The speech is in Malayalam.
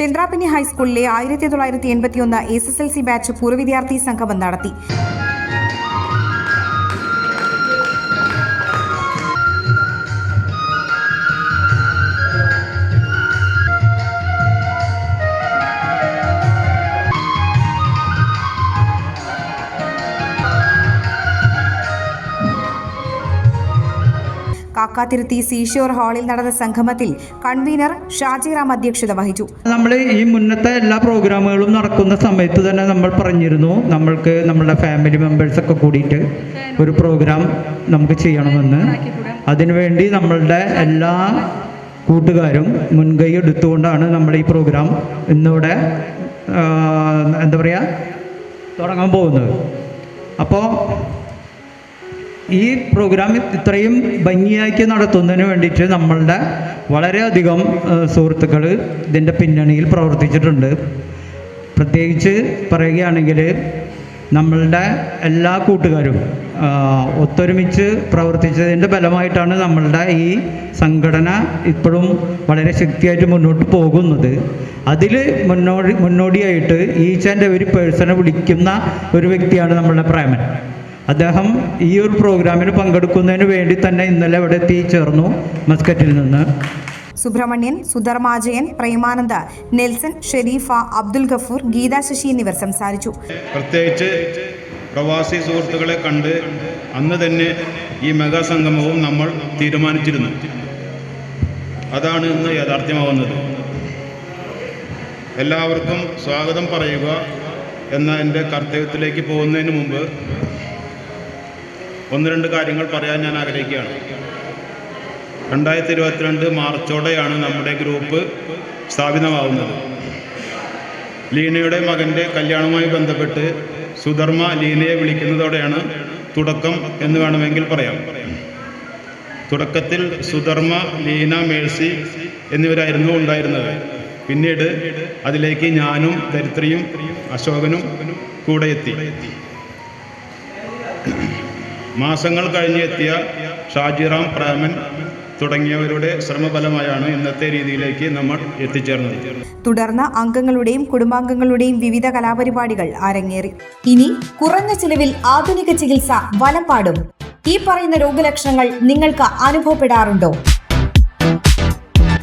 ചന്ദ്രാപിന്നി ഹൈസ്കൂളിലെ ആയിരത്തി തൊള്ളായിരത്തി എൺപത്തിയൊന്ന് S S L C batch പൂർവ വിദ്യാർത്ഥി സംഗമം നടത്തി. കാക്കാതിരുത്തി സീഷോർ ഹാളിൽ നടന്ന സംഗമത്തിൽ കൺവീനർ ഷാജിറാം അധ്യക്ഷത വഹിച്ചു. നമ്മൾ ഈ മുന്നത്തെ എല്ലാ പ്രോഗ്രാമുകളും നടക്കുന്ന സമയത്ത് തന്നെ നമ്മൾ പറഞ്ഞിരുന്നു നമ്മൾക്ക് നമ്മുടെ ഫാമിലി മെമ്പേഴ്സ് ഒക്കെ കൂടിയിട്ട് ഒരു പ്രോഗ്രാം നമുക്ക് ചെയ്യണമെന്ന്. അതിനുവേണ്ടി നമ്മളുടെ എല്ലാ കൂട്ടുകാരും മുൻകൈ എടുത്തുകൊണ്ടാണ് നമ്മൾ ഈ പ്രോഗ്രാം ഇന്നിവിടെ എന്താ പറയുക തുടങ്ങാൻ പോകുന്നത്. അപ്പോൾ ഈ പ്രോഗ്രാം ഇത്രയും ഭംഗിയാക്കി നടത്തുന്നതിന് വേണ്ടിയിട്ട് നമ്മളുടെ വളരെയധികം സുഹൃത്തുക്കൾ ഇതിന്റെ പിന്നണിയിൽ പ്രവർത്തിച്ചിട്ടുണ്ട്. പ്രത്യേകിച്ച് പറയുകയാണെങ്കിൽ നമ്മളുടെ എല്ലാ കൂട്ടുകാരും ഒത്തൊരുമിച്ച് പ്രവർത്തിച്ചതിന്റെ ഫലമായിട്ടാണ് നമ്മളുടെ ഈ സംഘടന ഇപ്പോഴും വളരെ ശക്തിയായിട്ട് മുന്നോട്ട് പോകുന്നത്. അതിൽ മുന്നോടി മുന്നോടിയായിട്ട് ഈച്ച് ആൻഡ് എവരി പേഴ്സണെ വിളിക്കുന്ന ഒരു വ്യക്തിയാണ് നമ്മളുടെ പ്രേമൻ. അദ്ദേഹം ഈ ഒരു പ്രോഗ്രാമിന് പങ്കെടുക്കുന്നതിന് വേണ്ടി തന്നെ ഇന്നലെ ഇവിടെ എത്തിച്ചേർന്നു മസ്കറ്റിൽ നിന്ന്. സുബ്രഹ്മണ്യൻ സുധർമാജയൻ പ്രേമാനന്ദ നെൽസൺ ഷെരീഫ അബ്ദുൽ ഗഫൂർ ഗീതാ ശശി എന്നിവർ സംസാരിച്ചു. പ്രത്യേകിച്ച് പ്രവാസി സുഹൃത്തുക്കളെ കണ്ട് അന്ന് തന്നെ ഈ മെഗാ സംഗമവും നമ്മൾ തീരുമാനിച്ചിരുന്നു. അതാണ് ഇന്ന് യാഥാർത്ഥ്യമാവുന്നത്. എല്ലാവർക്കും സ്വാഗതം പറയുക എന്ന എന്റെ കർത്തവ്യത്തിലേക്ക് പോകുന്നതിന് മുമ്പ് ഒന്ന് രണ്ട് കാര്യങ്ങൾ പറയാൻ ഞാൻ ആഗ്രഹിക്കുകയാണ്. രണ്ടായിരത്തി ഇരുപത്തിരണ്ട് മാർച്ചോടെയാണ് നമ്മുടെ ഗ്രൂപ്പ് സ്ഥാപിതമാവുന്നത്. ലീനയുടെ മകന്റെ കല്യാണവുമായി ബന്ധപ്പെട്ട് സുധർമ്മ ലീനയെ വിളിക്കുന്നതോടെയാണ് തുടക്കം എന്ന് വേണമെങ്കിൽ പറയാം. തുടക്കത്തിൽ സുധർമ്മ ലീന മേഴ്സി എന്നിവരായിരുന്നു ഉണ്ടായിരുന്നത്. പിന്നീട് അതിലേക്ക് ഞാനും ദരിദ്രയും അശോകനും കൂടെ എത്തി. മാസങ്ങൾ കഴിഞ്ഞെത്തിയ ഷാജിറാം പ്രാമൻ തുടങ്ങിയവരുടെ ശ്രമഫലമായാണ് ഇന്നത്തെ രീതിയിലേക്ക് നമ്മൾ എത്തിച്ചേർന്നത്. തുടർന്ന് അംഗങ്ങളുടെയും കുടുംബാംഗങ്ങളുടെയും വിവിധ കലാപരിപാടികൾ അരങ്ങേറി. ഇനി കുറഞ്ഞ ചിലവിൽ ആധുനിക ചികിത്സ വലപ്പാടും. ഈ പറയുന്ന രോഗലക്ഷണങ്ങൾ നിങ്ങൾക്ക് അനുഭവപ്പെടാറുണ്ടോ?